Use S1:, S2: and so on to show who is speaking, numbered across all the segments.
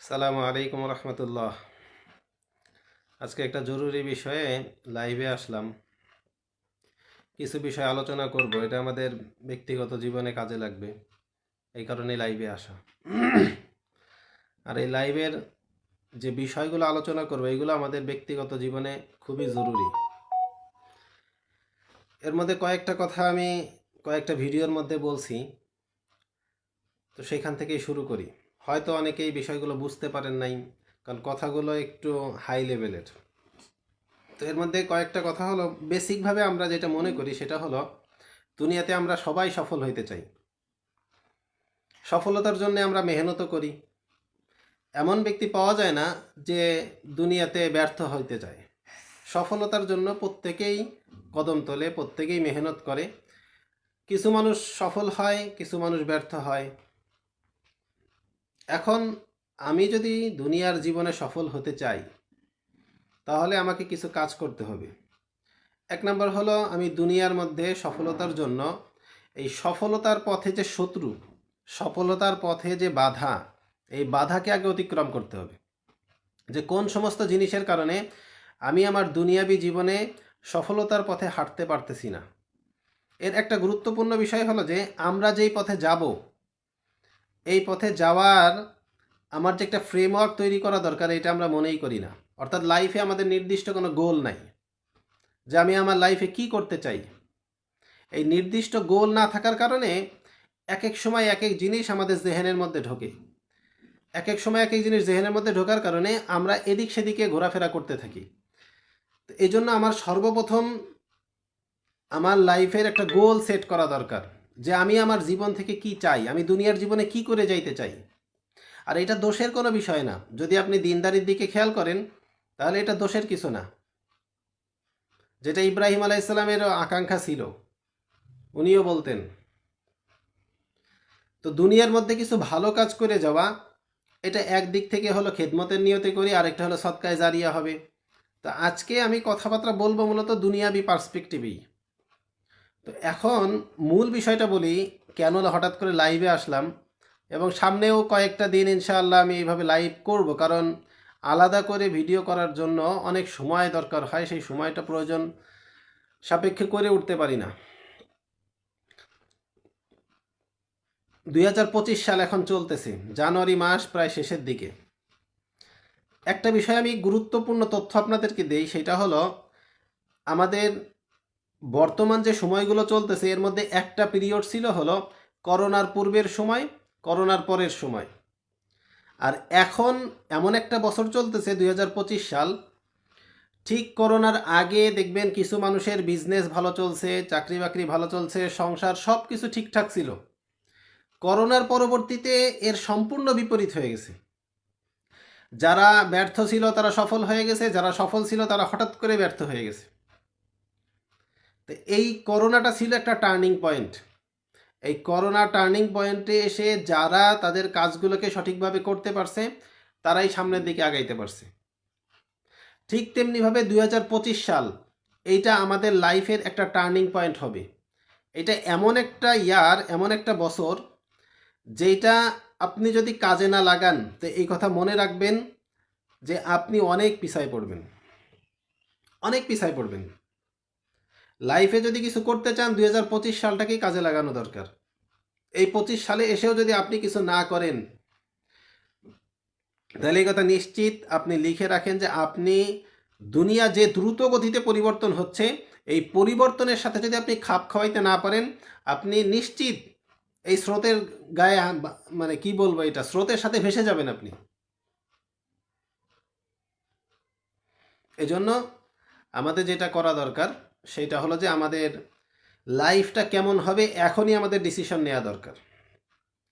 S1: সালামু আলাইকুম রহমতুল্লাহ। আজকে একটা জরুরি বিষয়ে লাইভে আসলাম। কিছু বিষয় আলোচনা করব, এটা আমাদের ব্যক্তিগত জীবনে কাজে লাগবে। এই কারণে লাইভে আসা। আর এই লাইভের যে বিষয়গুলো আলোচনা করব, এগুলো আমাদের ব্যক্তিগত জীবনে খুবই জরুরি। এর মধ্যে কয়েকটা কথা আমি কয়েকটা ভিডিওর মধ্যে বলছি। তো সেখান থেকেই শুরু করি। হয়তো অনেকে এই বিষয়গুলো বুঝতে পারেন নাই, কারণ কথাগুলো একটু হাই লেভেলের তো এর মধ্যে কয়েকটা কথা হলো, বেসিকভাবে আমরা যেটা মনে করি সেটা হলো, দুনিয়াতে আমরা সবাই সফল হইতে চাই। সফলতার জন্য আমরা মেহনত করি। এমন ব্যক্তি পাওয়া যায় না যে দুনিয়াতে ব্যর্থ হইতে চায়। সফলতার জন্য প্রত্যেকেই কদম তোলে, প্রত্যেকেই মেহনত করে। কিছু মানুষ সফল হয়, কিছু মানুষ ব্যর্থ হয়। এখন আমি যদি দুনিয়ার জীবনে সফল হতে চাই, তাহলে আমাকে কিছু কাজ করতে হবে। এক নম্বর হলো, আমি দুনিয়ার মধ্যে সফলতার জন্য এই সফলতার পথে যে শত্রু, সফলতার পথে যে বাধা, এই বাধাকে আগে অতিক্রম করতে হবে। যে কোন সমস্ত জিনিসের কারণে আমি আমার দুনিয়াবী জীবনে সফলতার পথে হাঁটতে পারতেছি না। এর একটা গুরুত্বপূর্ণ বিষয় হলো যে, আমরা যেই পথে যাব এই পথে যাওয়ার আমার যে একটা ফ্রেমওয়ার্ক তৈরি করা দরকার, এটা আমরা মনেই করি না। অর্থাৎ লাইফে আমাদের নির্দিষ্ট কোনো গোল নাই। যে আমি আমার লাইফে কি করতে চাই? এই নির্দিষ্ট গোল না থাকার কারণে এক এক সময় এক এক জিনিস আমাদের জেহেনের মধ্যে ঢোকে। এক এক সময় এক এক জিনিস জেহেনের মধ্যে ঢোকার কারণে আমরা এদিক সেদিকে ঘোরাফেরা করতে থাকি। এই জন্য আমার সর্বপ্রথম আমার লাইফের একটা গোল সেট করা দরকার। যে আমি আমার জীবন থেকে কি চাই? আমি দুনিয়ার জীবনে কি করে যাইতে চাই? আর এটা দোষের কোনো বিষয় না। যদি আপনি দিনদারির দিকে খেয়াল করেন, তাহলে এটা দোষের কিছু না। যেটা ইব্রাহিম আলাইসাল্লামের আকাঙ্ক্ষা ছিল, উনিও বলতেন, তো দুনিয়ার মধ্যে কিছু ভালো কাজ করে যাওয়া, এটা একদিক থেকে হলো খেদমতের নিয়তে করি, আরেকটা হলো সৎকায় জারিয়া হবে। তো আজকে আমি কথাবার্তা বলব মূলত দুনিয়াবি পার্সপেক্টিভেই। তো এখন মূল বিষয়টা বলি, কেন হঠাৎ করে লাইভে আসলাম এবং সামনেও কয়েকটা দিন ইনশাআল্লাহ আমি এইভাবে লাইভ করব। কারণ আলাদা করে ভিডিও করার জন্য অনেক সময় দরকার হয়, সেই সময়টা প্রয়োজন সাপেক্ষে করে উঠতে পারি না। দু হাজার পঁচিশ সাল এখন চলতেছে, জানুয়ারি মাস প্রায় শেষের দিকে। একটা বিষয় আমি গুরুত্বপূর্ণ তথ্য আপনাদেরকে দেই, সেটা হলো, আমাদের বর্তমান যে সময়গুলো চলতেছে, এর মধ্যে একটা পিরিয়ড ছিল হলো করোনার পূর্বের সময়, করোনার পরের সময়। আর এখন এমন একটা বছর চলতেছে দু হাজার পঁচিশ সাল। ঠিক করোনার আগে দেখবেন কিছু মানুষের বিজনেস ভালো চলছে চাকরি বাকরি ভালো চলছে, সংসার সব কিছু ঠিকঠাক ছিল। করোনার পরবর্তীতে এর সম্পূর্ণ বিপরীত হয়ে গেছে। যারা ব্যর্থ ছিল তারা সফল হয়ে গেছে, যারা সফল ছিল তারা হঠাৎ করে ব্যর্থ হয়ে গেছে। তো এই করোনাটা ছিল একটা টার্নিং পয়েন্ট এই করোনা টার্নিং পয়েন্টে এসে যারা তাদের কাজগুলোকে সঠিকভাবে করতে পারছে, তারাই সামনের দিকে আগাইতে পারছে। ঠিক তেমনিভাবে দু হাজার পঁচিশ সাল এইটা আমাদের লাইফের একটা টার্নিং পয়েন্ট হবে। এটা এমন একটা ইয়ার এমন একটা বছর যেটা আপনি যদি কাজে না লাগান, তো এই কথা মনে রাখবেন যে আপনি অনেক পিছায় পড়বেন। অনেক পিছায় পড়বেন। লাইফে যদি কিছু করতে চান, দুই সালটাকেই কাজে লাগানো দরকার। এই পঁচিশ সালে এসেও যদি আপনি কিছু না করেন, তাহলে এই কথা নিশ্চিত আপনি লিখে রাখেন যে আপনি দুনিয়া যে দ্রুত গতিতে পরিবর্তন হচ্ছে, এই পরিবর্তনের সাথে যদি আপনি খাপ খাওয়াইতে না পারেন, আপনি নিশ্চিত এই স্রোতের গায়ে মানে কি বলব এটা, স্রোতের সাথে ভেসে যাবেন আপনি। এজন্য আমাদের যেটা করা দরকার সেটা হলো যে আমাদের লাইফটা কেমন হবে এখনই আমাদের ডিসিশন নেওয়া দরকার।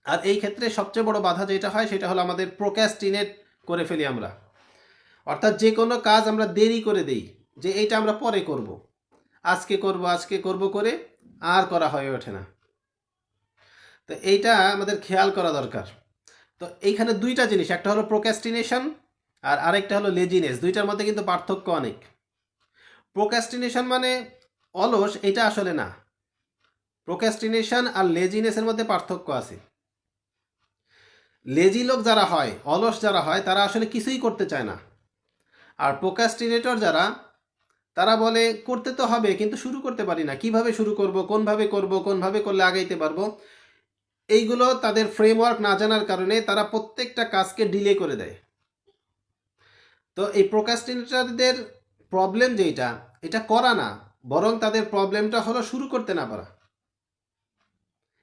S1: আর এই ক্ষেত্রে সবচেয়ে বড় বাধা যেটা হয় সেটা হলো আমাদের প্রোক্যাস্টিনেট করে ফেলি আমরা। অর্থাৎ যে কোনো কাজ আমরা দেরি করে দেই, যে এইটা আমরা পরে করব। আজকে করব আজকে করব করে আর করা হয়ে ওঠে না। তো এইটা আমাদের খেয়াল করা দরকার। তো এইখানে দুইটা জিনিস, একটা হলো প্রোক্যাস্টিনেশন আর আরেকটা হলো লেজিনেস দুইটার মধ্যে কিন্তু পার্থক্য অনেক। প্রোক্যাস্টিনেশন মানে অলস, এটা আসলে না। প্রোক্যাস্টিনেশন আর লেজিনেসের মধ্যে পার্থক্য আছে। লেজি লোক যারা হয়, অলস যারা হয়, তারা আসলে কিছুই করতে চায় না। আর প্রোকাস্টিনেটর যারা, তারা বলে, করতে তো হবে, কিন্তু শুরু করতে পারি না। কীভাবে শুরু করব? কোনভাবে করব? কোনভাবে করলে আগাইতে পারব? এইগুলো তাদের ফ্রেমওয়ার্ক না জানার কারণে তারা প্রত্যেকটা কাজকে ডিলে করে দেয়। তো এই প্রোকাস্টিনেটরদের প্রবলেম যেটা এটা করা না, বরং তাদের প্রবলেমটা হলো শুরু করতে না পারা।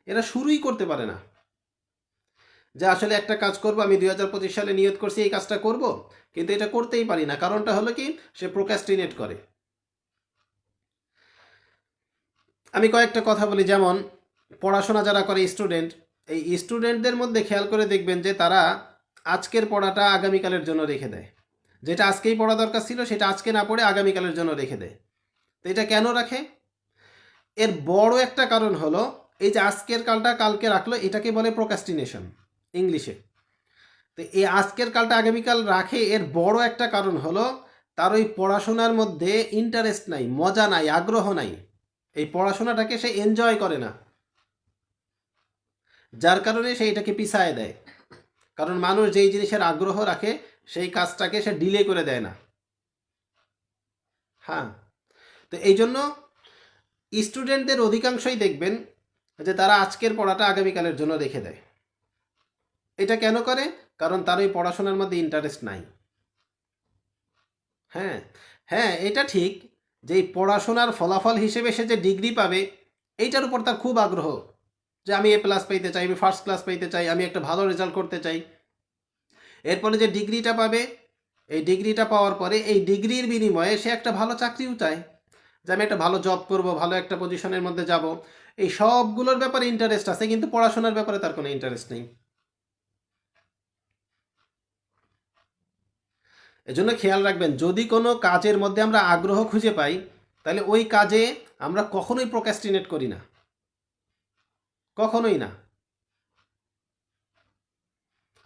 S1: এরা শুরুই করতে পারে না। যে আসলে একটা কাজ করব, আমি দুই হাজার পঁচিশ সালে নিয়োগ করছি, এই কাজটা করব, কিন্তু এটা করতেই পারি না। কারণটা হলো কি, সে প্রোকাস্টিনেট করে। আমি কয়েকটা কথা বলি, যেমন পড়াশোনা যারা করে স্টুডেন্ট এই স্টুডেন্টদের মধ্যে খেয়াল করে দেখবেন যে তারা আজকের পড়াটা আগামীকালের জন্য রেখে দেয়। যেটা আজকেই পড়া দরকার ছিল, সেটা আজকে না পড়ে আগামীকালের জন্য রেখে দেয় তো এটা কেন রাখে? এর বড় একটা কারণ হলো, এই যে আজকের কালটা কালকে রাখল, এটাকে বলে প্রোকাস্টিনেশন ইংলিশে। তো এই আজকের কালটা আগামীকাল রাখে, এর বড় একটা কারণ হলো, তার ওই পড়াশোনার মধ্যে ইন্টারেস্ট নাই, মজা নাই, আগ্রহ নাই। এই পড়াশোনাটাকে সে এনজয় করে না। যার কারণে সে এটাকে পিছায় দেয়। কারণ মানুষ যেই জিনিসের আগ্রহ রাখে সেই কাজটাকে সে ডিলে করে দেয় না। হ্যাঁ তো এই জন্য স্টুডেন্টদের অধিকাংশই দেখবেন যে তারা আজকের পড়াটা আগামীকালের জন্য রেখে দেয়। এটা কেন করে? কারণ তার ওই পড়াশোনার মধ্যে ইন্টারেস্ট নাই। হ্যাঁ হ্যাঁ এটা ঠিক যে পড়াশোনার ফলাফল হিসেবে সে যে ডিগ্রি পাবে, এইটার উপর তার খুব আগ্রহ যে আমি এ প্লাস পাইতে চাই, আমি ফার্স্ট ক্লাস পাইতে চাই, আমি একটা ভালো রেজাল্ট করতে চাই। এরপরে যে ডিগ্রিটা পাবে, এই ডিগ্রিটা পাওয়ার পরে এই ডিগ্রির বিনিময়ে সে একটা ভালো চাকরিও চায়। যে আমি একটা ভালো জব করব, ভালো একটা পজিশনের মধ্যে যাব, এই সবগুলোর ব্যাপারে ইন্টারেস্ট আছে, কিন্তু পড়াশোনার ব্যাপারে তার কোনো ইন্টারেস্ট নেই। এজন্য খেয়াল রাখবেন, যদি কোনো কাজের মধ্যে আমরা আগ্রহ খুঁজে পাই, তাহলে ওই কাজে আমরা কখনোই প্রোকাস্টিনেট করি না। কখনোই না।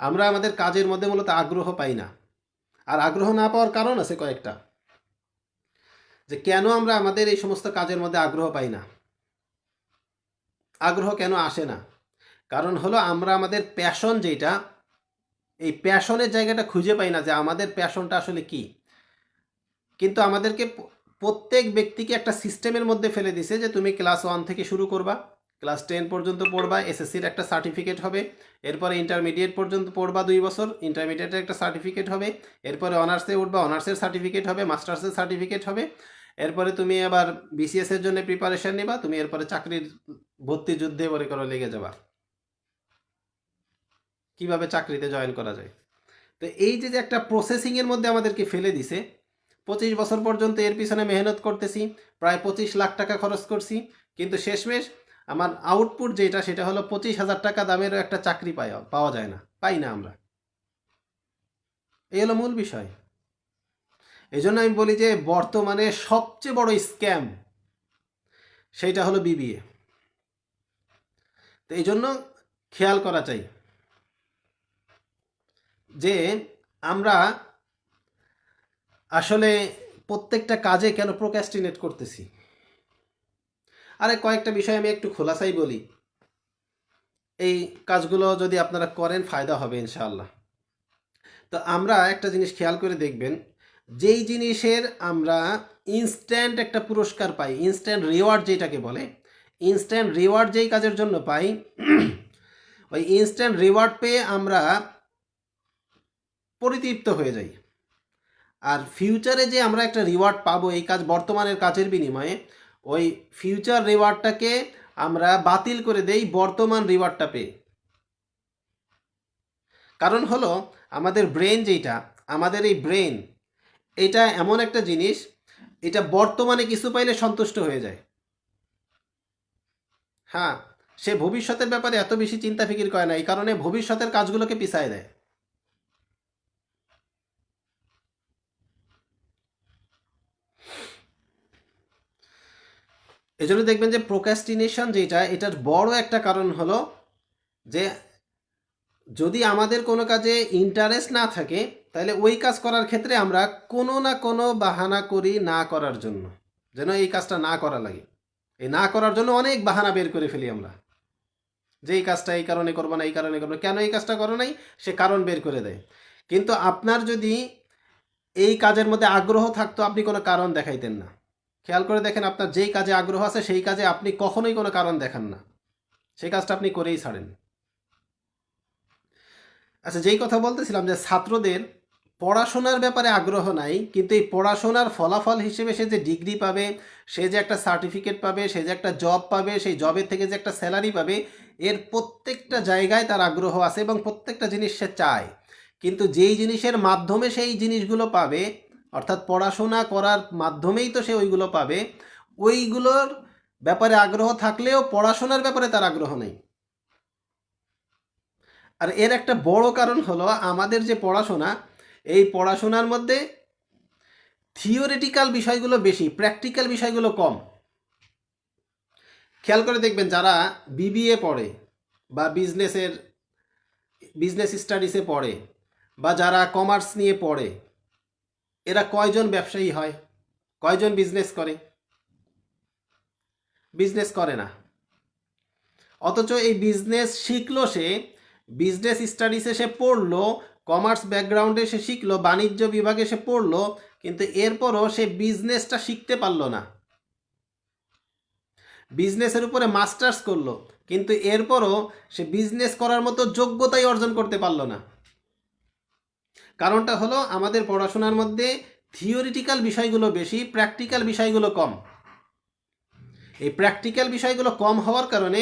S1: আমরা আমাদের কাজের মধ্যে মূলত আগ্রহ পাই না। আর আগ্রহ না পাওয়ার কারণ আছে কয়েকটা। যে কেন আমরা আমাদের এই সমস্ত কাজের মধ্যে আগ্রহ পাই না? আগ্রহ কেন আসে না? কারণ হলো আমরা আমাদের প্যাশন যেটা এই প্যাশনের জায়গাটা খুঁজে পাই না যে আমাদের প্যাশনটা আসলে কি। কিন্তু আমাদেরকে প্রত্যেক ব্যক্তিকে একটা সিস্টেমের মধ্যে ফেলে দিছে যে তুমি ক্লাস ওয়ান থেকে শুরু করবা। ক্লাস টেন পর্যন্ত পড়বা এসএসসির একটা সার্টিফিকেট হবে, এরপরে ইন্টারমিডিয়েট পর্যন্ত পড়বা দুই বছর ইন্টারমিডিয়েটের একটা সার্টিফিকেট হবে, এরপরে অনার্সে উঠবা অনার্সের সার্টিফিকেট হবে মাস্টার্সের সার্টিফিকেট হবে, এরপরে তুমি আবার বিসিএসের জন্য প্রিপারেশন নিবা, তুমি এরপরে চাকরির ভর্তি যুদ্ধে মনে করো লেগে যাবা। কীভাবে চাকরিতে জয়েন করা যায়? তো এই যে একটা প্রসেসিংয়ের মধ্যে আমাদেরকে ফেলে দিছে, পঁচিশ বছর পর্যন্ত এর পিছনে মেহনত করতেছি, প্রায় পঁচিশ লাখ টাকা খরচ করছি, কিন্তু শেষমেশ আমার আউটপুট যেটা, সেটা হলো পঁচিশ হাজার টাকা দামেরও একটা চাকরি পাই পাওয়া যায় না, পাই না আমরা। এই হলো মূল বিষয়। এই জন্য আমি বলি যে, বর্তমানে সবচেয়ে বড় স্ক্যাম সেইটা হলো বিবিএ তো এই জন্য খেয়াল করা চাই যে, আমরা আসলে প্রত্যেকটা কাজে কেন প্রোক্যাস্টিনেট করতেছি? আরে কয়েকটা বিষয় আমি একটু খোলাসাই বলি। এই কাজগুলো যদি আপনারা করেন, ফায়দা হবে ইনশাআল্লাহ। তো আমরা একটা জিনিস খেয়াল করে দেখবেন, যেই জিনিসের আমরা ইনস্ট্যান্ট একটা পুরস্কার পাই ইনস্ট্যান্ট রিওয়ার্ড যেটাকে বলে ইনস্ট্যান্ট রিওয়ার্ড যেই কাজের জন্য পাই, ওই ইনস্ট্যান্ট রিওয়ার্ড পেয়ে আমরা পরিতৃপ্ত হয়ে যাই। আর ফিউচারে যে আমরা একটা রিওয়ার্ড পাবো, এই কাজ বর্তমানের কাজের বিনিময়ে ওই ফিউচার রিওয়ার্ডটাকে আমরা বাতিল করে দেই বর্তমান রিওয়ার্ডটা পেয়ে। কারণ হলো, আমাদের ব্রেন যেটা আমাদের এই ব্রেন এটা এমন একটা জিনিস, এটা বর্তমানে কিছু পাইলে সন্তুষ্ট হয়ে যায়। হ্যাঁ সে ভবিষ্যতের ব্যাপারে এত বেশি চিন্তা ফিকির করে না, এই কারণে ভবিষ্যতের কাজগুলোকে পিছায় দেয়। এজন্য দেখবেন যে প্রোক্যাস্টিনেশন যেটা, এটার বড় একটা কারণ হলো যে যদি আমাদের কোনো কাজে ইন্টারেস্ট না থাকে, তাহলে ওই কাজ করার ক্ষেত্রে আমরা কোনো না কোনো বাহানা করি না করার জন্য, যেন এই কাজটা না করা লাগে। এই না করার জন্য অনেক বাহানা বের করে ফেলি আমরা। যে এই কাজটা এই কারণে করব না, এই কারণে করব কেন এই কাজটা করো নাই? সে কারণ বের করে দেয়। কিন্তু আপনার যদি এই কাজের মধ্যে আগ্রহ থাকতো, আপনি কোনো কারণ দেখাইতেন না। খেয়াল করে দেখেন আপনার যেই কাজে আগ্রহ আছে, সেই কাজে আপনি কখনোই কোনো কারণ দেখান না। সেই কাজটা আপনি করেই ছাড়েন। আচ্ছা যেই কথা বলতেছিলাম যে ছাত্রদের পড়াশোনার ব্যাপারে আগ্রহ নাই, কিন্তু এই পড়াশোনার ফলাফল হিসেবে সে যে ডিগ্রি পাবে, সে যে একটা সার্টিফিকেট পাবে, সে যে একটা জব পাবে, সেই জবের থেকে যে একটা স্যালারি পাবে, এর প্রত্যেকটা জায়গায় তার আগ্রহ আছে এবং প্রত্যেকটা জিনিস সে চায়। কিন্তু যেই জিনিসের মাধ্যমে সেই জিনিসগুলো পাবে অর্থাৎ পড়াশোনা করার মাধ্যমেই তো সে ওইগুলো পাবে। ওইগুলোর ব্যাপারে আগ্রহ থাকলেও পড়াশোনার ব্যাপারে তার আগ্রহ নেই। আর এর একটা বড় কারণ হলো আমাদের যে পড়াশোনা, এই পড়াশোনার মধ্যে থিওরিটিক্যাল বিষয়গুলো বেশি প্র্যাকটিক্যাল বিষয়গুলো কম। খেয়াল করে দেখবেন যারা বিবিএ পড়ে বা বিজনেসের বিজনেস স্টাডিসে পড়ে বা যারা কমার্স নিয়ে পড়ে এরা কয়জন ব্যবসায়ী হয়? কয়জন বিজনেস করে? বিজনেস করে না। অথচ এই বিজনেস শিখলো সে বিজনেস স্টাডিসে সে পড়ল কমার্স ব্যাকগ্রাউন্ডে সে শিখলো, বাণিজ্য বিভাগে সে পড়ল, কিন্তু এরপরও সে বিজনেসটা শিখতে পারল না। বিজনেসের উপরে মাস্টার্স করল, কিন্তু এরপরও সে বিজনেস করার মতো যোগ্যতাই অর্জন করতে পারল না। কারণটা হলো আমাদের পড়াশোনার মধ্যে থিওরিটিক্যাল বিষয়গুলো বেশি প্র্যাকটিক্যাল বিষয়গুলো কম। এই প্র্যাকটিক্যাল বিষয়গুলো কম হওয়ার কারণে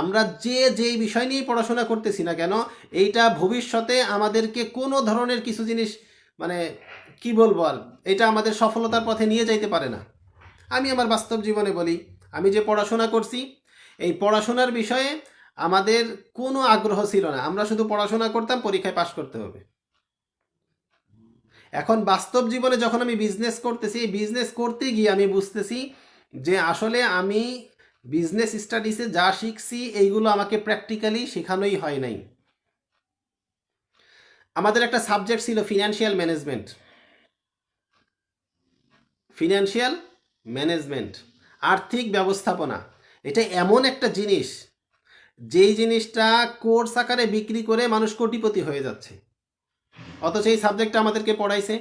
S1: আমরা যে যেই বিষয় নিয়ে পড়াশোনা করতেছি না কেন, এইটা ভবিষ্যতে আমাদেরকে কোনো ধরনের কিছু জিনিস মানে কি বলব আর, এটা আমাদের সফলতার পথে নিয়ে যাইতে পারে না। আমি আমার বাস্তব জীবনে বলি, আমি যে পড়াশোনা করছি, এই পড়াশোনার বিষয়ে আমাদের কোনো আগ্রহ ছিল না। আমরা শুধু পড়াশোনা করতাম, পরীক্ষায় পাশ করতে হবে। এখন বাস্তব জীবনে যখন আমি বিজনেস করতেছি বিজনেস করতে গিয়ে আমি বুঝতেছি যে আসলে আমি বিজনেস স্টাডিসে যা শিখছি, এইগুলো আমাকে প্র্যাকটিক্যালি শেখানোই হয় নাই। আমাদের একটা সাবজেক্ট ছিল ফিনান্সিয়াল ম্যানেজমেন্ট ফিনান্সিয়াল ম্যানেজমেন্ট আর্থিক ব্যবস্থাপনা। এটা এমন একটা জিনিস, যেই জিনিসটা কোর্স আকারে বিক্রি করে মানুষ কোটিপতি হয়ে যাচ্ছে। অথচ এই সাবজেক্টটা আমাদেরকে পড়াইছে।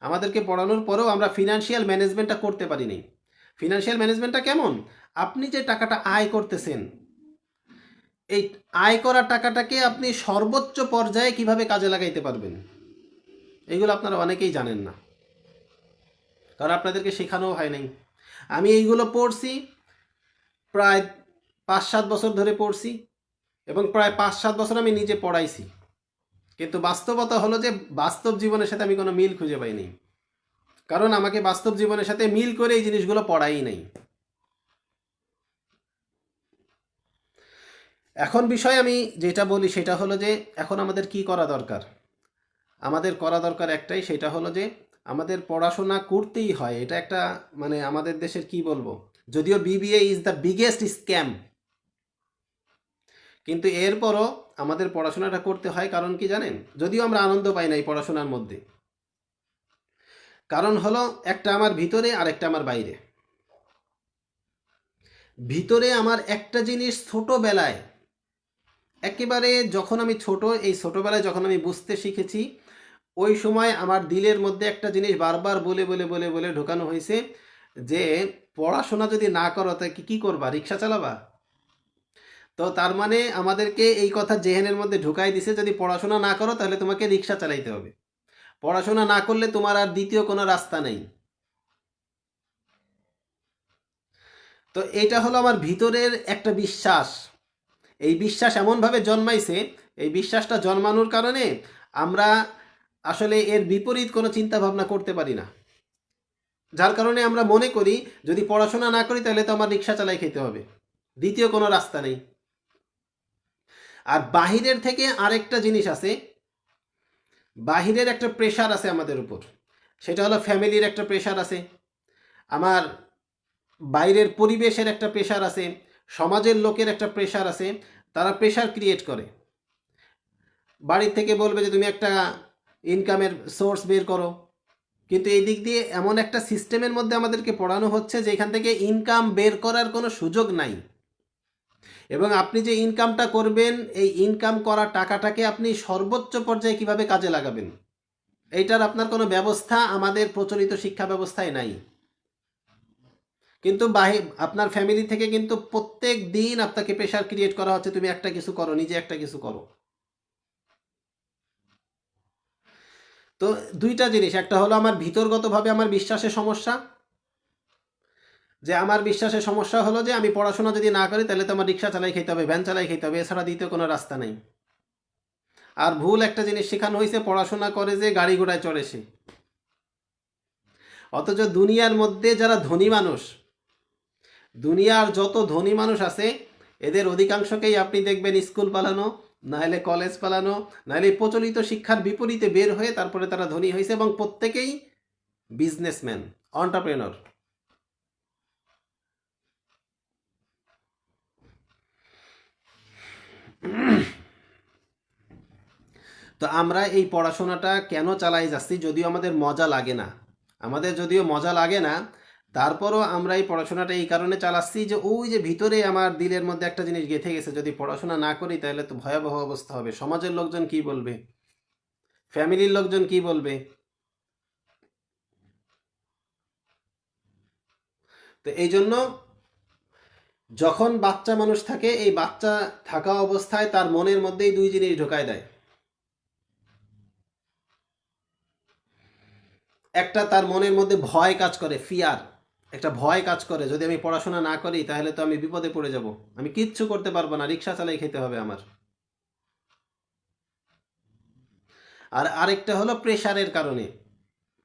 S1: আমাদেরকে পড়ানোর পরেও আমরা ফিনান্সিয়াল ম্যানেজমেন্টটা করতে পারিনি। ফিনান্সিয়াল ম্যানেজমেন্টটা কেমন? আপনি যে টাকাটা আয় করতেছেন, এই আয় করা টাকাটাকে আপনি সর্বোচ্চ পর্যায়ে কীভাবে কাজে লাগাইতে পারবেন? এইগুলো আপনারা অনেকেই জানেন না। কারণ আপনাদেরকে শেখানোও হয় নাই। আমি এইগুলো পড়ছি, প্রায় পাঁচ সাত বছর ধরে পড়ছি, এবং প্রায় পাঁচ সাত বছর আমি নিজে পড়াইছি। কিন্তু বাস্তবতা হলো যে বাস্তব জীবনের সাথে আমি কোনো মিল খুঁজে পাইনি। কারণ আমাকে বাস্তব জীবনের সাথে মিল করে এই জিনিসগুলো পড়াই নাই। এখন বিষয় আমি যেটা বলি সেটা হলো যে এখন আমাদের কি করা দরকার? আমাদের করা দরকার একটাই, সেটা হলো যে আমাদের পড়াশোনা করতেই হয়। এটা একটা মানে আমাদের দেশের কি বলব? যদিও BBA is the biggest scam কিন্তু এরপরও আমাদের পড়াশোনাটা করতে হয় কারণ কি জানেন? যদিও আমরা আনন্দ পাই না এই পড়াশোনার মধ্যে। কারণ হলো একটা আমার ভিতরে আর একটা আমার বাইরে। ভিতরে আমার একটা জিনিস ছোটোবেলায়, একেবারে যখন আমি ছোট, এই ছোটোবেলায় যখন আমি বুঝতে শিখেছি, ওই সময় আমার দিলের মধ্যে একটা জিনিস বারবার বলে বলে বলে বলে ঢোকানো হয়েছে যে, পড়াশোনা যদি না করো তা কি, কী করবা? রিক্সা চালাবা? তো তার মানে আমাদেরকে এই কথা জেহেনের মধ্যে ঢুকাই দিছে, যদি পড়াশোনা না করো তাহলে তোমাকে রিক্সা চালাইতে হবে। পড়াশোনা না করলে তোমার আর দ্বিতীয় কোনো রাস্তা নেই। তো এটা হলো আমার ভিতরের একটা বিশ্বাস। এই বিশ্বাস এমনভাবে জন্মাইছে, এই বিশ্বাসটা জন্মানোর কারণে আমরা আসলে এর বিপরীত কোনো চিন্তা ভাবনা করতে পারি না। যার কারণে আমরা মনে করি, যদি পড়াশোনা না করি তাহলে তো আমার রিক্সা চালাই খেতে হবে। দ্বিতীয় কোনো রাস্তা নেই। আর বাহিরের থেকে আরেকটা জিনিস আছে, বাহিরের একটা প্রেশার আছে আমাদের উপর। সেটা হলো ফ্যামিলির একটা প্রেশার আছে, আমার বাইরের পরিবেশের একটা প্রেশার আছে, সমাজের লোকের একটা প্রেশার আছে, তারা প্রেশার ক্রিয়েট করে। বাড়ির থেকে বলবে যে, তুমি একটা ইনকামের সোর্স বের করো। কিন্তু এই দিক দিয়ে এমন একটা সিস্টেমের মধ্যে আমাদেরকে পড়ানো হচ্ছে যে এখান থেকে ইনকাম বের করার কোনো সুযোগ নাই। এবং আপনি যে ইনকামটা করবেন, এই ইনকাম করা টাকাটাকে আপনি সর্বোচ্চ পর্যায়ে কীভাবে কাজে লাগাবেন? এইটার আপনার কোনো ব্যবস্থা আমাদের প্রচলিত শিক্ষা ব্যবস্থায় নাই। কিন্তু বাহি, আপনার ফ্যামিলি থেকে কিন্তু প্রত্যেক দিন আপনাকে প্রেশার ক্রিয়েট করা হচ্ছে, তুমি একটা কিছু করো, নিজে একটা কিছু করো। তো দুইটা জিনিস, একটা হলো আমার ভিতরগতভাবে আমার বিশ্বাসের সমস্যা যে আমার বিশ্বাসের সমস্যা হলো যে আমি পড়াশোনা যদি না করি, তাহলে তো আমার রিক্সা চালাই খেতে হবে, ভ্যান চালাই খেতে হবে, এছাড়া দ্বিতীয় কোনো রাস্তা নেই। আর ভুল একটা জিনিস শেখানো হয়েছে, পড়াশোনা করে যে গাড়ি ঘোড়ায় চড়ে সে। অথচ দুনিয়ার মধ্যে যারা ধনী মানুষ, দুনিয়ার যত ধনী মানুষ আছে, এদের অধিকাংশকেই আপনি দেখবেন স্কুল পালানো, নাহলে কলেজ পালানো, নাহলে প্রচলিত শিক্ষার বিপরীতে বের হয়ে তারপরে তারা ধনী হয়েছে এবং প্রত্যেকেই বিজনেসম্যান অন্টারপ্রেনর তো আমরা এই পড়াশোনাটা কেন চালাই যাচ্ছি যদিও আমাদের মজা লাগে না। আমাদের যদিও মজা লাগে না, তারপরও আমরা এই পড়াশোনাটা এই কারণে চালাচ্ছি যে ওই যে ভিতরে আমার দিলের মধ্যে একটা জিনিস গেঁথে গেছে, যদি পড়াশোনা না করি তাহলে তো ভয়াবহ অবস্থা হবে। সমাজের লোকজন কি বলবে? ফ্যামিলির লোকজন কি বলবে? তো এই জন্য যখন বাচ্চা মানুষ থাকে, এই বাচ্চা থাকা অবস্থায় তার মনের মধ্যেই দুই জিনিস ঢোকায় দেয়। একটা, তার মনের মধ্যে ভয় কাজ করে ফিয়ার একটা ভয় কাজ করে, যদি আমি পড়াশোনা না করি, তাহলে তো আমি বিপদে পড়ে যাব। আমি কিচ্ছু করতে পারব না, রিক্সা চালাই খেতে হবে আমার। আর আরেকটা হলো প্রেশারের কারণে।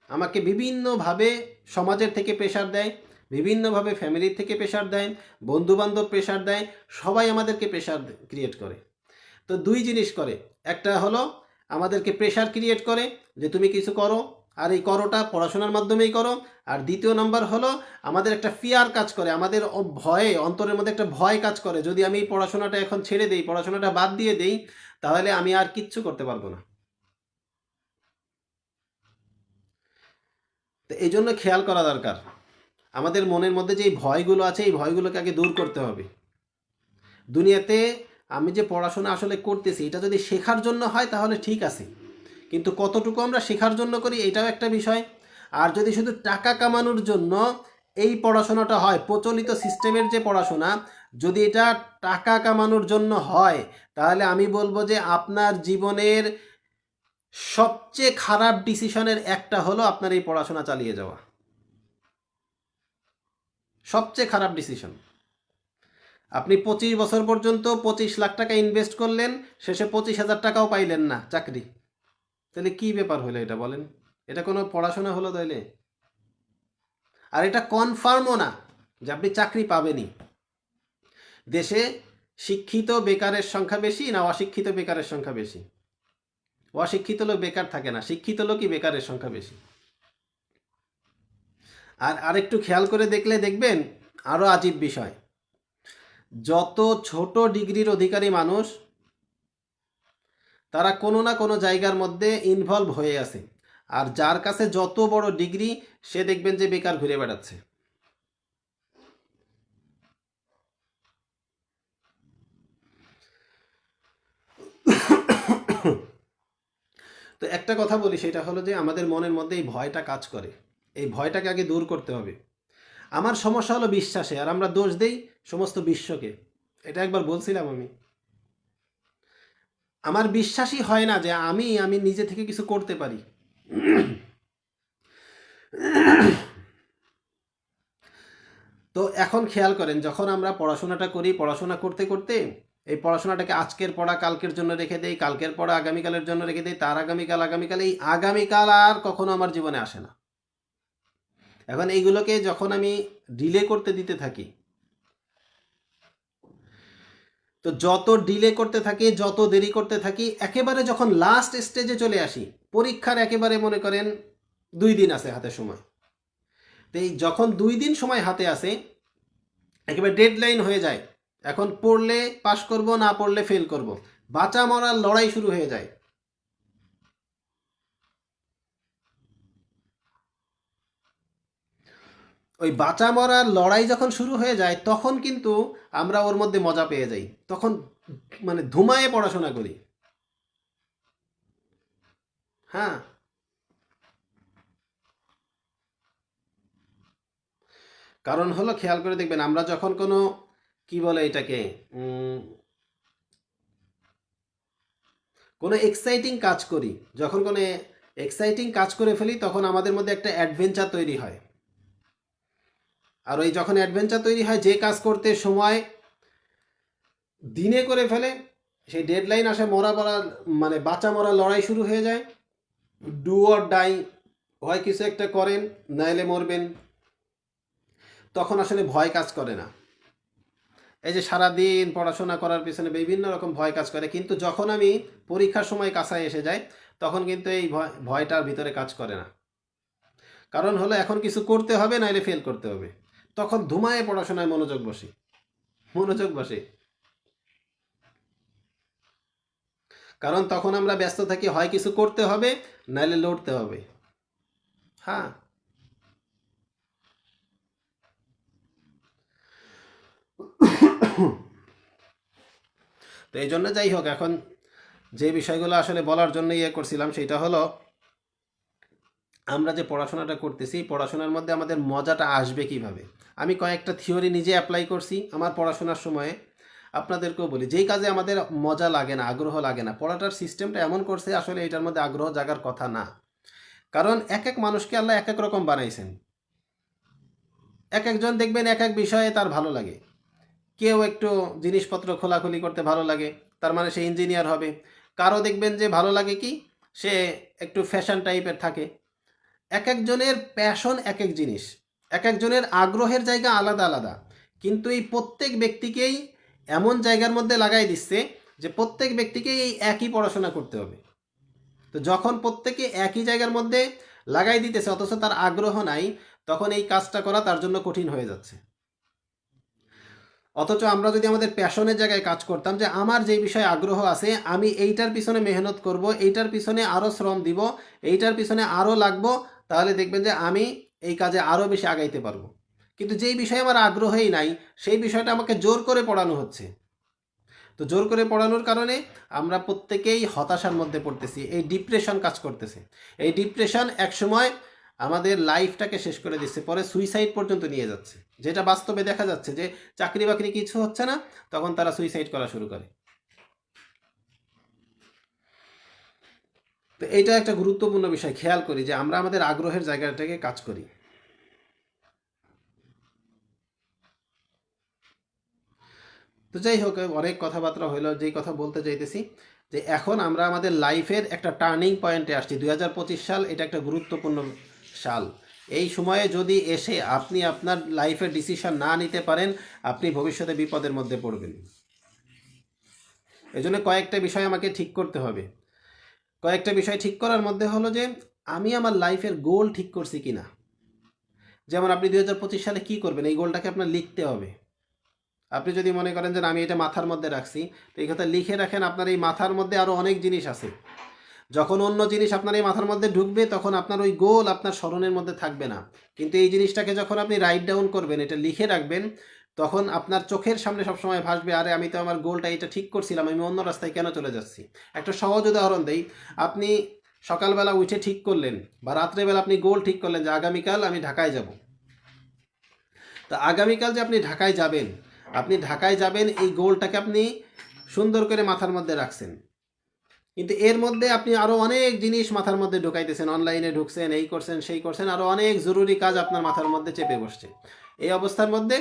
S1: আমাকে বিভিন্নভাবে সমাজের থেকে প্রেশার দেয় বিভিন্নভাবে ফ্যামিলির থেকে প্রেশার দেয় বন্ধু বান্ধব প্রেশার দেয়, সবাই আমাদেরকে প্রেশার ক্রিয়েট করে। তো দুই জিনিস করে, একটা হলো আমাদেরকে প্রেশার ক্রিয়েট করে যে তুমি কিছু করো, আর এই করোটা পড়াশোনার মাধ্যমেই করো। আর দ্বিতীয় নম্বর হলো আমাদের একটা ফিয়ার কাজ করে, আমাদের ভয়ে, অন্তরের মধ্যে একটা ভয় কাজ করে, যদি আমি এই পড়াশোনাটা এখন ছেড়ে দেই, পড়াশোনাটা বাদ দিয়ে দেই, তাহলে আমি আর কিচ্ছু করতে পারব না। তো এই জন্য খেয়াল করা দরকার। আমাদের মনের মধ্যে যে ভয়গুলো আছে, এই ভয়গুলোকে আগে দূর করতে হবে। দুনিয়াতে আমি যে পড়াশোনা আসলে করতেছি, এটা যদি শেখার জন্য হয় তাহলে ঠিক আছে। কিন্তু কতটুকু আমরা শেখার জন্য করি, এটাও একটা বিষয়। আর যদি শুধু টাকা কামানোর জন্য এই পড়াশোনাটা হয়, প্রচলিত সিস্টেমের যে পড়াশোনা, যদি এটা টাকা কামানোর জন্য হয়, তাহলে আমি বলব যে আপনার জীবনের সবচেয়ে খারাপ ডিসিশনের একটা হলো আপনার এই পড়াশোনা চালিয়ে যাওয়া। সবচেয়ে খারাপ ডিসিশন আপনি পঁচিশ বছর পর্যন্ত পঁচিশ লাখ টাকা ইনভেস্ট করলেন, শেষে পঁচিশ হাজার টাকাও পাইলেন না, চাকরি। তাহলে কি ব্যাপার হলো এটা বলেন? এটা কোনো পড়াশোনা হলো তাইলে? আর এটা কনফার্মও না যে আপনি চাকরি পাবেনই। দেশে শিক্ষিত বেকারের সংখ্যা বেশি না অশিক্ষিত বেকারের সংখ্যা বেশি? অশিক্ষিত লোক বেকার থাকে না, শিক্ষিত লোকই বেকারের সংখ্যা বেশি। আর আরেকটু খেয়াল করে দেখলে দেখবেন আরও আজীব বিষয়। যত ছোট ডিগ্রির অধিকারী মানুষ, তারা কোনো না কোনো জায়গার মধ্যে ইনভলভ হয়ে আছে। আর যার কাছে যত বড় ডিগ্রি, সে দেখবেন যে বেকার ঘুরে বেড়াচ্ছে। তো একটা কথা বলি, সেটা হলো যে আমাদের মনের মধ্যে এই ভয়টা কাজ করে। এই ভয়টাকে আগে দূর করতে হবে। আমার সমস্যা হলো বিশ্বাসে, আর আমরা দোষ দেই সমস্ত বিশ্বকে। এটা একবার বলছিলাম আমি। আমার বিশ্বাসই হয় না যে আমি আমি নিজে থেকে কিছু করতে পারি। তো এখন খেয়াল করেন, যখন আমরা পড়াশোনাটা করি, পড়াশোনা করতে করতে, এই পড়াশোনাটাকে আজকের পড়া, কালকের জন্য রেখে দেই, কালকের পড়া আগামীকালের জন্য রেখে দেই, তার আগামীকাল আগামীকাল, এই আগামীকাল আর কখনো আমার জীবনে আসে না। এখন এইগুলোকে যখন আমি ডিলে করতে দিতে থাকি, তো যত ডিলে করতে থাকি, যত দেরি করতে থাকি, একেবারে যখন লাস্ট স্টেজে চলে আসি, পরীক্ষার একেবারে মনে করেন দুই দিন আছে হাতে সময়। তো এই যখন দুই দিন সময় হাতে আসে, একেবারে ডেডলাইন হয়ে যায়, এখন পড়লে পাশ করব, না পড়লে ফেল করব, বাঁচা মরার লড়াই শুরু হয়ে যায়। ওই বাঁচা মরার লড়াই যখন শুরু হয়ে যায়, তখন কিন্তু আমরা ওর মধ্যে মজা পেয়ে যাই। তখন মানে ধুমায়ে পড়াশোনা করি। হ্যাঁ। কারণ হলো, খেয়াল করে দেখবেন, আমরা যখন কোনো, কি বলে এটাকে কোনো এক্সাইটিং কাজ করি, যখন কোনো এক্সাইটিং কাজ করে ফেলি, তখন আমাদের মধ্যে একটা অ্যাডভেঞ্চার তৈরি হয়। আর ওই যখন অ্যাডভেঞ্চার তৈরি হয়, যে কাজ করতে সময় দিনে করে ফেলে, সেই ডেডলাইন আসে মরা মরা মানে বাঁচা মরা লড়াই শুরু হয়ে যায়। ডু অর ডাই হয় কিছু একটা করেন, নাইলে মরবেন। তখন আসলে ভয় কাজ করে না। এই যে সারাদিন পড়াশোনা করার পিছনে বিভিন্ন রকম ভয় কাজ করে, কিন্তু যখন আমি পরীক্ষার সময় কাছায় এসে যাই, তখন কিন্তু এই ভয়, ভয়টার ভিতরে কাজ করে না। কারণ হলো এখন কিছু করতে হবে, নাইলে ফেল করতে হবে। তখন ধুমায় পড়াশোনায় মনোযোগ বসে। মনোযোগ বসে। কারণ তখন আমরা ব্যস্ত থাকি, হয় কিছু করতে হবে, নাইলে লড়তে হবে। হ্যাঁ। তো এই জন্য যাই হোক, এখন যে বিষয়গুলো আসলে বলার জন্য ইয়ে করছিলাম, সেটা হলো আমরা যে পড়াশোনাটা করতেছি, পড়াশোনার মধ্যে আমাদের মজাটা আসবে কীভাবে? আমি কয়েকটা থিওরি নিজে অ্যাপ্লাই করছি আমার পড়াশোনার সময়ে। আপনাদেরকেও বলি, যেই কাজে আমাদের মজা লাগে না, আগ্রহ লাগে না, পড়াটার সিস্টেমটা এমন করছে আসলে এটার মধ্যে আগ্রহ জাগার কথা না। কারণ এক এক মানুষকে আল্লাহ এক এক রকম বানাইছেন। এক একজন দেখবেন এক এক বিষয়ে তার ভালো লাগে। কেউ একটু জিনিসপত্র খোলাখুলি করতে ভালো লাগে, তার মানে সে ইঞ্জিনিয়ার হবে। কারও দেখবেন যে ভালো লাগে কি, সে একটু ফ্যাশন টাইপের থাকে। এক একজনের প্যাশন এক এক জিনিস। এক একজনের আগ্রহের জায়গা আলাদা আলাদা। কিন্তু এই প্রত্যেক ব্যক্তিকেই এমন জায়গার মধ্যে লাগাই দিচ্ছে যে প্রত্যেক ব্যক্তিকেই এই একই পড়াশোনা করতে হবে। তো যখন প্রত্যেকে একই জায়গার মধ্যে লাগাই দিতেছে, অথচ তার আগ্রহ নাই, তখন এই কাজটা করা তার জন্য কঠিন হয়ে যাচ্ছে। অথচ আমরা যদি আমাদের প্যাশনের জায়গায় কাজ করতাম যে আমার যে বিষয়ে আগ্রহ আছে, আমি এইটার পিছনে মেহনত করব, এইটার পিছনে আরও শ্রম দিব, এইটার পিছনে আরও লাগবো, তাহলে দেখবেন যে আমি এই কাজে আরও বেশি আগাইতে পারব। কিন্তু যেই বিষয়ে আমার আগ্রহই নাই, সেই বিষয়টা আমাকে জোর করে পড়ানো হচ্ছে। তো জোর করে পড়ানোর কারণে আমরা প্রত্যেকেই হতাশার মধ্যে পড়তেছি, এই ডিপ্রেশন কাজ করতেছে। এই ডিপ্রেশন একসময় আমাদের লাইফটাকে শেষ করে দিচ্ছে, পরে সুইসাইড পর্যন্ত নিয়ে যাচ্ছে। যেটা বাস্তবে দেখা যাচ্ছে যে চাকরি বাকরি কিছু হচ্ছে না, তখন তারা সুইসাইড করা শুরু করে। তো এটা একটা গুরুত্বপূর্ণ বিষয়, খেয়াল করি যে আমরা আমাদের আগ্রহের জায়গাটাকে কাজ করি। তো যাই হোক, অনেক কথাবার্তা হইল, যেই কথা বলতে চাইতেছি যে এখন আমরা আমাদের লাইফের একটা টার্নিং পয়েন্টে আসছি। দুই হাজার পঁচিশ সাল এটা একটা গুরুত্বপূর্ণ সাল। এই সময়ে যদি এসে আপনি আপনার লাইফের ডিসিশন না নিতে পারেন, আপনি ভবিষ্যতে বিপদের মধ্যে পড়বেন। এই জন্য কয়েকটা বিষয় আমাকে ঠিক করতে হবে। কয়েকটা বিষয় ঠিক করার মধ্যে হলো যে, আমি আমার লাইফের গোল ঠিক করছি কি না যেমন আপনি দুই হাজার পঁচিশ সালে কি করবেন? এই গোলটাকে আপনার লিখতে হবে। আপনি যদি মনে করেন যে আমি এটা মাথার মধ্যে রাখছি, তো এই কথা লিখে রাখেন, আপনার এই মাথার মধ্যে আরও অনেক জিনিস আছে। যখন অন্য জিনিস আপনার এই মাথার মধ্যে ঢুকবে, তখন আপনার ওই গোল আপনার স্মরণের মধ্যে থাকবে না। কিন্তু এই জিনিসটাকে যখন আপনি রাইট ডাউন করবেন, এটা লিখে রাখবেন তখন আপনার চোখের সামনে সবসময় ভাসবে, আরে, আমি তো আমার গোলটা এটা ঠিক করছিলাম, আমি অন্য রাস্তায় কেন চলে যাচ্ছি? একটা সহজ উদাহরণ দেই, আপনি সকালবেলা উঠে ঠিক করলেন বা রাত্রেবেলা আপনি গোল ঠিক করলেন যে আগামীকাল আমি ঢাকায় যাব। তা আগামীকাল যে আপনি ঢাকায় যাবেন, আপনি ঢাকায় যাবেন, এই গোলটাকে আপনি সুন্দর করে মাথার মধ্যে রাখছেন। কিন্তু এর মধ্যে আপনি আরও অনেক জিনিস মাথার মধ্যে ঢুকাইতেছেন অনলাইনে ঢুকছেন, এই করছেন, সেই করছেন আরও অনেক জরুরি কাজ আপনার মাথার মধ্যে চেপে বসছে। এই অবস্থার মধ্যে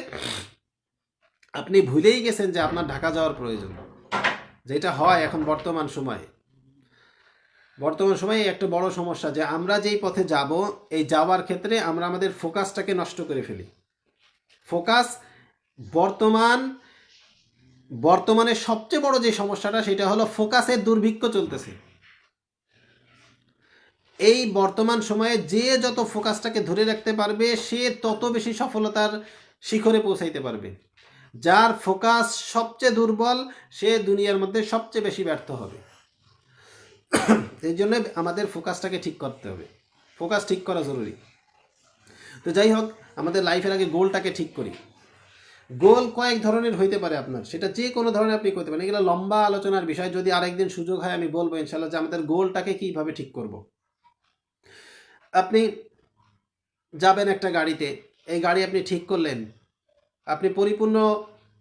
S1: আপনি ভুলেই গেছেন যে আপনার ঢাকা যাওয়ার প্রয়োজন। যেটা হয় এখন বর্তমান সময়ে। বর্তমান সময়ে একটা বড় সমস্যা যে আমরা যেই পথে যাব, এই যাওয়ার ক্ষেত্রে আমরা আমাদের ফোকাসটাকে নষ্ট করে ফেলি। ফোকাস বর্তমান, বর্তমানে সবচেয়ে বড় যে সমস্যাটা সেটা হলো ফোকাসের দুর্ভিক্ষ চলতেছে। এই বর্তমান সময়ে যে যত ফোকাসটাকে ধরে রাখতে পারবে, সে তত বেশি সফলতার শিখরে পৌঁছাইতে পারবে। যার ফোকাস সবচেয়ে দুর্বল, সে দুনিয়ার মধ্যে সবচেয়ে বেশি ব্যর্থ হবে। এই জন্য আমাদের ফোকাসটাকে ঠিক করতে হবে। ফোকাস ঠিক করা জরুরি। তো যাই হোক, আমাদের লাইফের আগে গোলটাকে ঠিক করি। গোল কয়েক ধরনের হইতে পারে আপনার। সেটা যে কোনো ধরনের আপনি করতে পারেন। এগুলো লম্বা আলোচনার বিষয়। যদি আরেকদিন সুযোগ হয়, আমি বলব ইনশাল্লাহ যে আমাদের গোলটাকে কীভাবে ঠিক করব। আপনি যাবেন একটা গাড়িতে। এই গাড়ি আপনি ঠিক করলেন। আপনি পরিপূর্ণ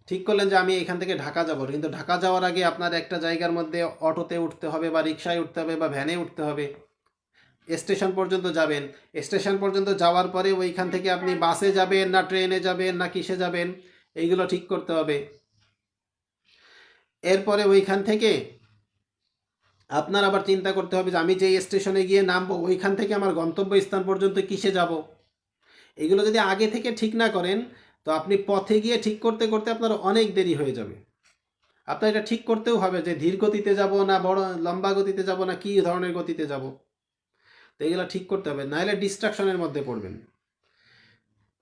S1: ঠিক করলেন যে আমি এখান থেকে ঢাকা যাব। কিন্তু ঢাকা যাওয়ার আগে আপনার একটা জায়গার মধ্যে অটোতে উঠতে হবে বা রিক্সায় উঠতে হবে বা ভ্যানে উঠতে হবে। স্টেশন পর্যন্ত যাবেন। স্টেশন পর্যন্ত যাওয়ার পরে ওইখান থেকে আপনি বাসে যাবেন না ট্রেনে যাবেন না কিসে যাবেন, এইগুলো ঠিক করতে হবে। এরপরে ওইখান থেকে আপনার আবার চিন্তা করতে হবে যে আমি যে স্টেশনে গিয়ে নামবো, ওইখান থেকে আমার গন্তব্য স্থান পর্যন্ত কিসে যাব? এগুলো যদি আগে থেকে ঠিক না করেন তো আপনি পথে গিয়ে ঠিক করতে করতে আপনার অনেক দেরি হয়ে যাবে। আপনার এটা ঠিক করতেও হবে যে ধীর গতিতে যাব না, বড় লম্বা গতিতে যাব না, কী ধরনের গতিতে যাব। তো এগুলো ঠিক করতে হবে, নাহলে ডিস্ট্রাকশনের মধ্যে পড়বেন।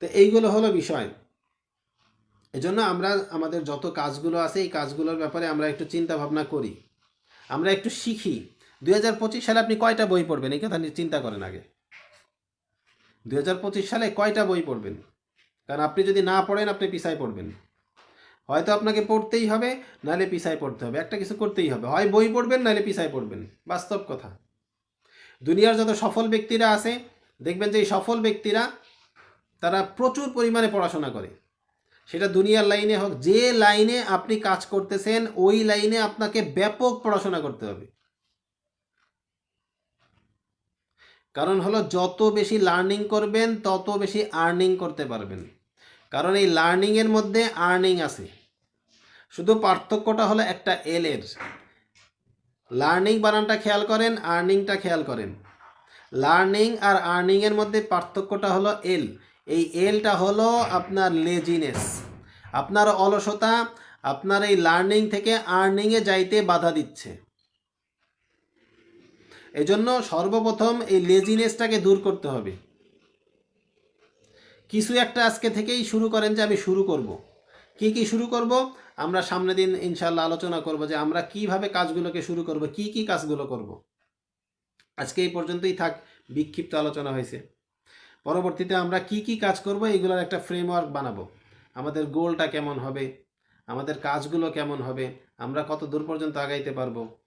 S1: তো এইগুলো হলো বিষয়। এজন্য আমরা, আমাদের যত কাজগুলো আছে, এই কাজগুলোর ব্যাপারে আমরা একটু চিন্তা ভাবনা করি। আমরা একটু শিখি। দুই হাজার পঁচিশ সালে আপনি কয়টা বই পড়বেন? এই কথা নিয়ে চিন্তা করেন আগে। দুই হাজার পঁচিশ সালে কয়টা বই পড়বেন? কারণ আপনি যদি না পড়েন, আপনি পিছায় পড়বেন। হয়তো আপনাকে পড়তেই হবে, নাহলে পিছায় পড়তে হবে। একটা কিছু করতেই হবে। হয় বই পড়বেন, নাহলে পিছায় পড়বেন। বাস্তব কথা। দুনিয়ার যত সফল ব্যক্তিরা আছে, দেখবেন যে এই সফল ব্যক্তিরা, তারা প্রচুর পরিমাণে পড়াশোনা করে। সেটা দুনিয়ার লাইনে হোক, যে লাইনে আপনি কাজ করতেছেন, ওই লাইনে আপনাকে ব্যাপক পড়াশোনা করতে হবে। কারণ হলো যত বেশি লার্নিং করবেন, তত বেশি আর্নিং করতে পারবেন। কারণ এই লার্নিংয়ের মধ্যে আর্নিং আছে। শুধু পার্থক্যটা হলো একটা এল এর। লার্নিং বানানটা খেয়াল করেন আর্নিংটা খেয়াল করেন। লার্নিং আর আর্নিংয়ের মধ্যে পার্থক্যটা হলো এল এই এলটা হলো আপনার লেজিনেস আপনার অলসতা, আপনার এই লার্নিং থেকে আর্নিংয়ে যাইতে বাধা দিচ্ছে। এজন্য সর্বপ্রথম এই লেজিনেসটাকে দূর করতে হবে। কিছু একটা আজকে থেকেই শুরু করেন যে আমি শুরু করব। কি কি শুরু করব? আমরা সামনে দিন ইনশাল্লাহ আলোচনা করব যে আমরা কীভাবে কাজগুলোকে শুরু করব, কি কি কাজগুলো করব। আজকে এই পর্যন্তই থাক, বিক্ষিপ্ত আলোচনা হয়েছে। পরবর্তীতে আমরা কি কি কাজ করব এইগুলোর একটা ফ্রেমওয়ার্ক বানাবো। আমাদের গোলটা কেমন হবে? আমাদের কাজগুলো কেমন হবে? আমরা কত দূর পর্যন্ত আগাইতে পারব?